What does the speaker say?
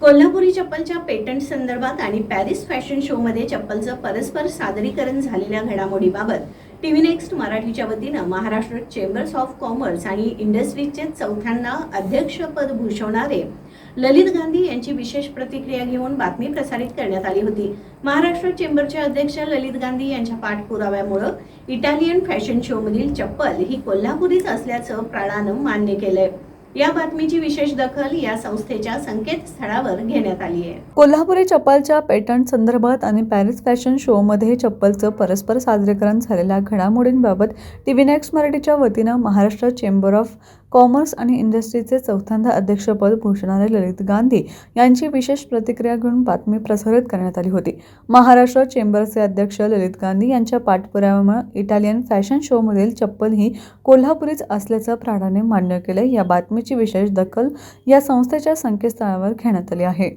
Kolhapuri चप्पलच्या patent संदर्भात आणि Paris fashion शोमध्ये चप्पलचं परस्पर सादरीकरण झालेल्या घडामोडीबाबत टीव्ही नेक्स्ट मराठीच्या वतीनं महाराष्ट्र चेंबर्स ऑफ कॉमर्स आणि इंडस्ट्रीजचे चौथ्यांदा अध्यक्षपद भूषवणारे ललित गांधी यांची विशेष प्रतिक्रिया घेऊन बातमी प्रसारित करण्यात आली होती. महाराष्ट्र चेंबरचे अध्यक्ष ललित गांधी यांच्या पाठपुराव्यामुळं इटालियन फॅशन शोमधील चप्पल ही कोल्हापुरीच असल्याचं प्राणानं मान्य केलंय. या बातमीची विशेष दखल या संस्थेच्या संकेतस्थळावर घेण्यात आली आहे. कोल्हापुरी चप्पलच्या पेटंट संदर्भात आणि पॅरिस फॅशन शोमध्ये चप्पलचं परस्पर सादरीकरण झालेल्या घडामोडींबाबत टीव्ही नेक्स्ट मराठीच्या वतीनं महाराष्ट्र चेंबर ऑफ कॉमर्स आणि इंडस्ट्रीचे चौथ्यांदा अध्यक्षपद भूषणारे ललित गांधी यांची विशेष प्रतिक्रिया घेऊन बातमी प्रसारित करण्यात आली होती. महाराष्ट्र चेंबरचे अध्यक्ष ललित गांधी यांच्या पाठपुराव्यामुळे इटालियन फॅशन शोमधील चप्पल ही कोल्हापुरीच असल्याचं प्राण्याने मान्य केलं. या बातमीची विशेष दखल या संस्थेच्या संकेतस्थळावर घेण्यात आली आहे.